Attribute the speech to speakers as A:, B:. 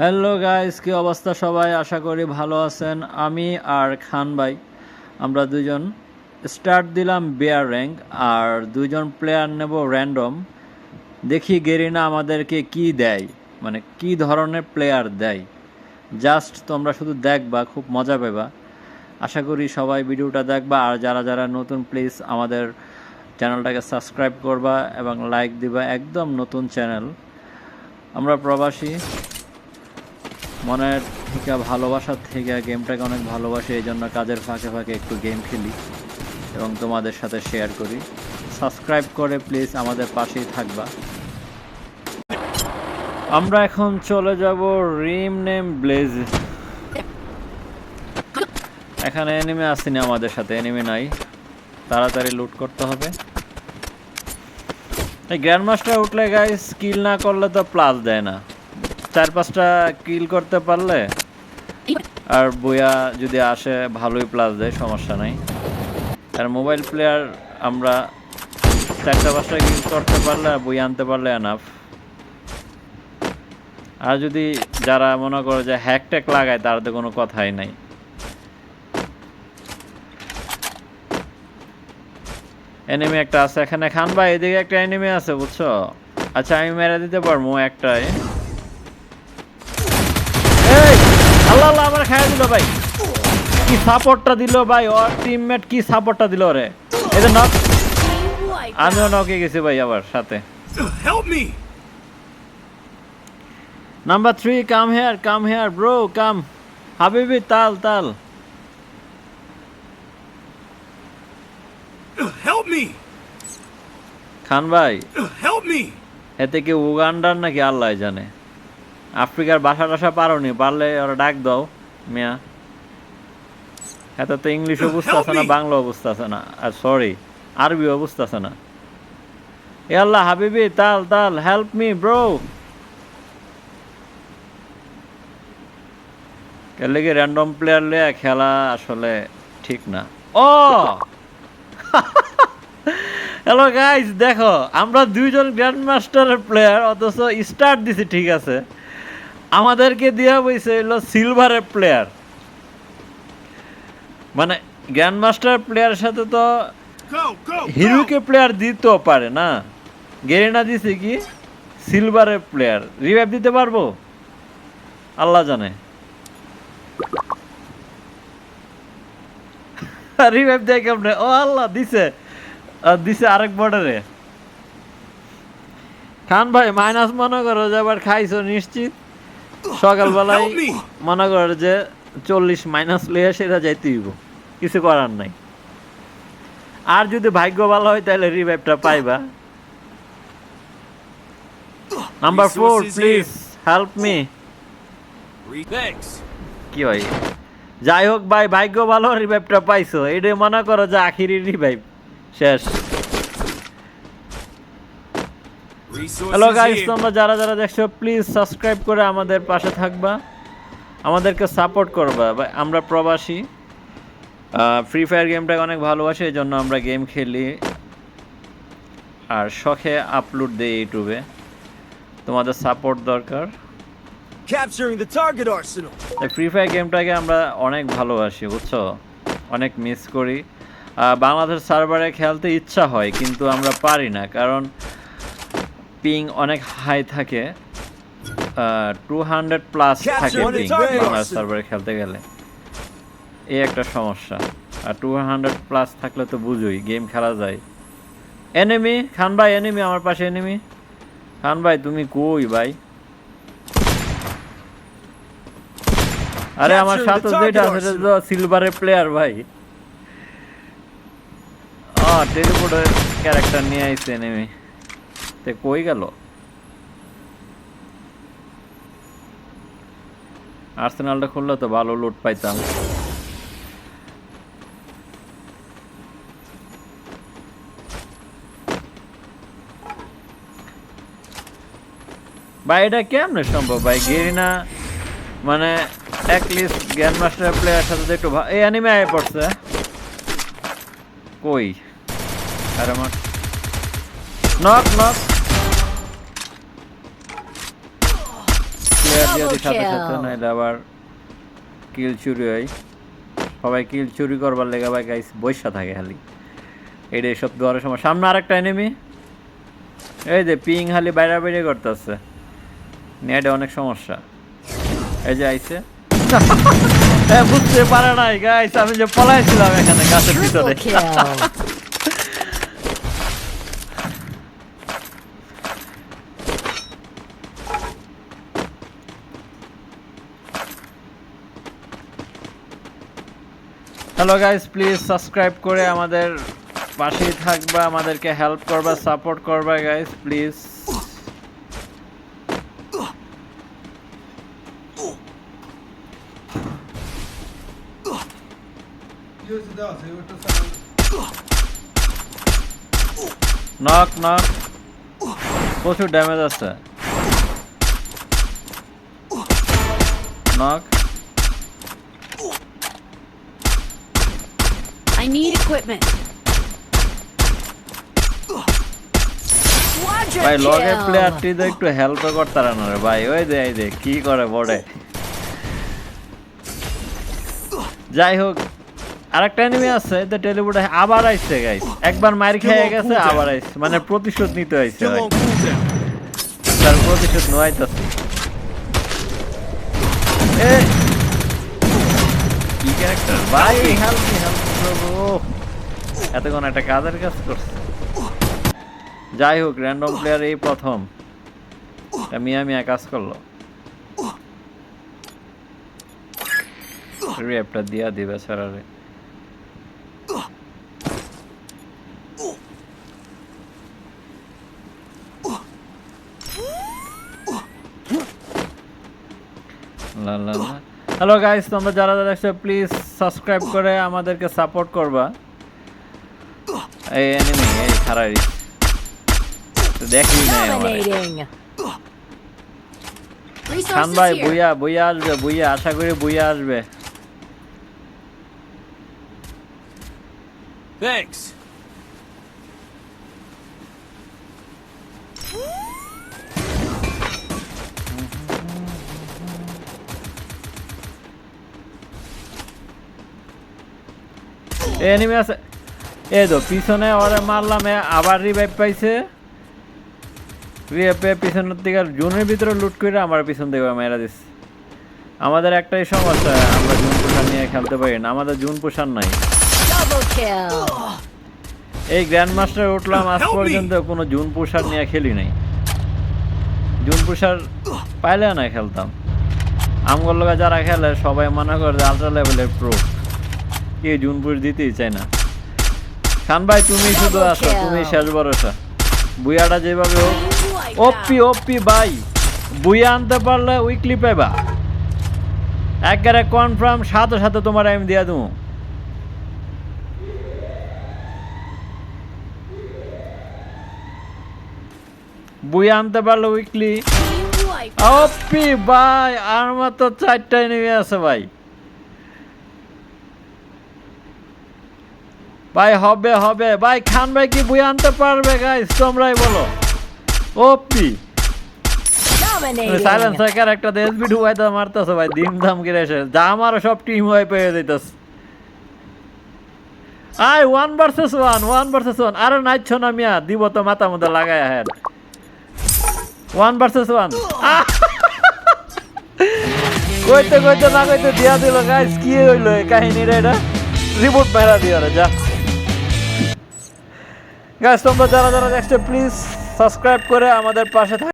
A: Hello guys কি অবস্থা সবাই? আশা করি ভালো আছেন। আমি আর খান ভাই, আমরা দুজন স্টার্ট দিলাম বেয়ার র্যাঙ্ক আর দুজন প্লেয়ার নেব র্যান্ডম দেখি গেরিনা আমাদেরকে কি দেয় মানে কি ধরনের প্লেয়ার দেয়। জাস্ট তোমরা শুধু দেখবা, খুব মজা পেবা আশা করি সবাই ভিডিওটা দেখবা, আর যারা যারা নতুন প্লিজ আমাদের চ্যানেলটাকে সাবস্ক্রাইব করবা এবং লাইক দিবা, একদম নতুন চ্যানেল আমরা প্রবাসী। মনের থেকে, ভালোবাসার থেকে গেমটাকে অনেক ভালোবাসি, এই জন্য কাজের ফাঁকে ফাঁকে একটু গেম খেলি এবং তোমাদের সাথে শেয়ার করি। সাবস্ক্রাইব করে প্লিজ আমাদের পাশেই থাকবা। আমরা এখন চলে যাব রিম নেম ব্লেজ এখানে এনিমে আসেনি আমাদের সাথে এনিমে নাই। তাড়াতাড়ি লুট করতে হবে। এই গ্র্যান্ড মাস্টার উঠলে গাই স্কিল না করলে তো প্লাস দেয় না। চার পাঁচটা কিল করতে পারলে আর বইয়া যদি আসে, ভালোই প্লাস দেয়, সমস্যা নাই। আর মোবাইল প্লেয়ার আমরা চারটা পাঁচটা কিল করতে পারলে আর বই আনতে পারলে এনাফ আর যদি যারা মনে করো যে হ্যাক ট্যাক লাগায়, তার তো কোনো কথাই নাই। এনিমি একটা আছে, এখানে খান ভাই, এদিকে একটা এনিমি আছে, বুঝছ? আচ্ছা আমি মেরে দিতে পারব একটাই। আল্লাহ আল্লাহ আমার খাইয়া দিল ভাই। কি সাপোর্টটা দিল ভাই ওর টিমমেট কি সাপোর্টটা দিল রে যে নক আমিও নকে গেছি ভাই আবার সাথে। Number three come here come here bro come হাবিবি তাল তাল।
B: Help me!
A: খান ভাই
B: Help me!
A: এতে কি উগান্ডার নাকি আল্লাহ জানে। আফ্রিকার বাসা টাসা পারোনি পারলে ওরা ডাক দাও মিয়া। এত তো ইংলিশও বুঝতেছে না বাংলাও বুঝতেছে না। আর সরি আরবিও বুঝতেছে না। এ আল্লাহ হাবিবি তাল তাল হেল্প মি ব্রো কেলে কি র্যান্ডম প্লেয়ার লিয়ে খেলা আসলে ঠিক না। ও! হ্যালো গাইস দেখো আমরা দুইজন গ্র্যান্ড মাস্টারের প্লেয়ার অথচ স্টার্ট দিছি ঠিক আছে। আমাদেরকে দেওয়া হয়েছে হলো সিলভারের প্লেয়ার মানে গ্র্যান্ড মাস্টার প্লেয়ারের সাথে তো হিরোকে প্লেয়ার দিতেও পারে না। গেরিনা দিছে কি? সিলভারের প্লেয়ার রিভাইভ দিতে পারব? আল্লাহ জানে। রিভাইভ দেয় কেমনে? ও আল্লাহ দিছে। দিছে আরেক বর্ডারে খান ভাই মাইনাস মনে করো যে আবার খাইছো নিশ্চিত? সকালবেলায় মনে করো যে চল্লিশ মাইনাস লইয়া সেটা যাইতে হইব। কিছু করার নাই। আর যদি ভাগ্য ভালো হয় তাহলে রিভাইভটা পাইবা। Number four please help me কি হয়? যাই হোক ভাই ভাগ্য ভালো রিভাইভটা পাইছো। এটা মনে করো যে আখিরি রিভাইভ শেষ। হ্যালো গাইস তোমরা যারা যারা দেখছ প্লিজ সাবস্ক্রাইব করে আমাদের পাশে থাকবা। আমাদেরকে সাপোর্ট করবা। আমরা প্রবাসী। ফ্রি ফায়ার গেমটাকে অনেক ভালোবাসি এই জন্য আমরা গেম খেলি। আর শখে আপলোড দিই ইউটিউবে তোমাদের সাপোর্ট দরকার।
C: The target arsenal.
A: এই ফ্রি ফায়ার গেমটাকে আমরা অনেক ভালোবাসি বুঝছ? অনেক মিস করি। বাংলাদেশ সার্ভারে খেলতে ইচ্ছা হয় কিন্তু আমরা পারি না। কারণ পিং অনেক হাই থাকে টু হান্ড্রেড প্লাস থাকে পিং বাংলাদেশ সার্ভারে খেলতে গেলে। এই একটা সমস্যা। আর টু হান্ড্রেড প্লাস থাকলে তো বুঝোই গেম খেলা যায়। এনিমি খান ভাই এনিমি আমার পাশে এনিমি খান ভাই তুমি কই ভাই? আরে আমার সাথে যেটা আছে তো সিলভারের প্লেয়ার ভাই। ও টেলিপোর্টের ক্যারেক্টার নিয়ে আইছে এনিমি তে কই গেল? আর্সেনালটা খুললে তো ভালো লুট পাইতাম। ভাই, এটা কেমনে সম্ভব ভাই? গেরিনা মানে অ্যাটলিস্ট গ্র্যান্ড মাস্টার প্লেয়ার সাথে একটু এই অ্যানিমে আয় পড়ছে। কই? আরে আমার নক নক প্লেয়ার সাথে সাথে. আবার কিল চুরি হয় সবাই কিল চুরি করবার লেগে ভাই গাইস বৈশা থাকে খালি। এটা দেওয়ার সময় সামনে আরেকটা এনিমি এই যে পিং খালি বাইরে বাইরে করতেছে। নেটে অনেক সমস্যা। এই যে আইছে। বুঝতে পারে নাই গাইস আমি যে পলাইছিলাম এখানে গাছের ভিতরে। হ্যালো গাইস প্লিজ সাবস্ক্রাইব করে আমাদের পাশেই থাকবা, আমাদেরকে হেল্প করবা সাপোর্ট করবা গাইস প্লিজ নক নক প্রচুর ড্যামেজ আছে। Knock
D: I need equipment.
A: ভাই লগে. প্লেয়ারটি তো একটু হেল্প করতারা না রে ভাই। ওই দে এই দে কি করে বড়ে? যাই হোক আরেকটা এনিমি আছে তো টেলিপুটে আবার আইছে গাইস একবার মার খেয়ে গেছে আবার আইছে। মানে প্রতিশোধ নিতে আইছে. তার প্রতিশোধ নোয়াইতাছে। এ! কি ক্যারেক্টার ভাই হেল্প মি হেল্প এতক্ষণ একটা কাজের কাজ করছে। যাই হোক র্যান্ডম প্লেয়ার এই প্রথম। মিয়া মিয়া কাজ করল। রেপটা দিয়া দিবে, স্যারারে। হ্যালো গাইস তোমরা যারা যারা দেখছ প্লিজ সাবস্ক্রাইব করে আমাদেরকে সাপোর্ট করবা এই এনিমি এই খারারি দেখি নাই. খান ভাই. বুইয়া বুইয়া আসবে বুইয়া আশা করি বুইয়া আসবে
B: Thanks.
A: এনিমি আছে। এই তো পিছনে ওরে মারলাম এ আবার রিভাইভ পাইছে। রিভাইভ পেয়ে পিছনের দিকে জুনের ভিতরে লুট করে আমার পিছন থেকে মেরা দিচ্ছে আমাদের একটাই সমস্যা আমরা জুন পোষার নিয়ে খেলতে পারি না। আমাদের জুন পোষার নাই। এই গ্র্যান্ড মাস্টার উঠলাম আজ পর্যন্ত কোনো জুন পোষার নিয়ে খেলি নাই। জুন পোষার পাইলে না খেলতাম। আমগর লোক যারা খেলে সবাই মনে করে যে আলট্রা লেভেলের প্রো কি জুন পুষ দিতেই চায় না। খান ভাই তুমি শুধু আসো তুমি শেষ ভরসা। বুইয়াটা যেভাবে হোক।
D: Wipe
A: ওপি ওপি ভাই বুইয়া আনতে পারলে উইকলি পাইবা একবারে কনফার্ম সাথে সাথে তোমার আমি দিয়া দেবো। বুইয়া আনতে পারলে উইকলি ওপি ভাই আর মাত্র চারটাই নেমে আছে ভাই। ভাই হবে হবে। ভাই খান ভাই কি বই আনতে পারবে গাইস তোমরাই বলো। ওপি. সাইলেন্সার ক্যারেক্টার দিয়ে এসবি ঢুকাইতে মারতেছে ভাই দিম ধাম করে এসে যা আমারও সব টিম ওয়াই পেয়ে যাইতেছে। I one versus one one versus one আরে নাইছ না মিয়া দিব তো মাথা মধ্যে লাগাই হেড। ওয়ান ভার্সেস ওয়ান কইতে কইতে না কইতে দিয়া দিল গাইস কি হইল এই কাহিনীটা এটা? রিপোর্ট মেরা দিও রে যা। গাইস তোমরা যারা যারা দেখছ প্লিজ সাবস্ক্রাইব করে আমাদের পাশে থাক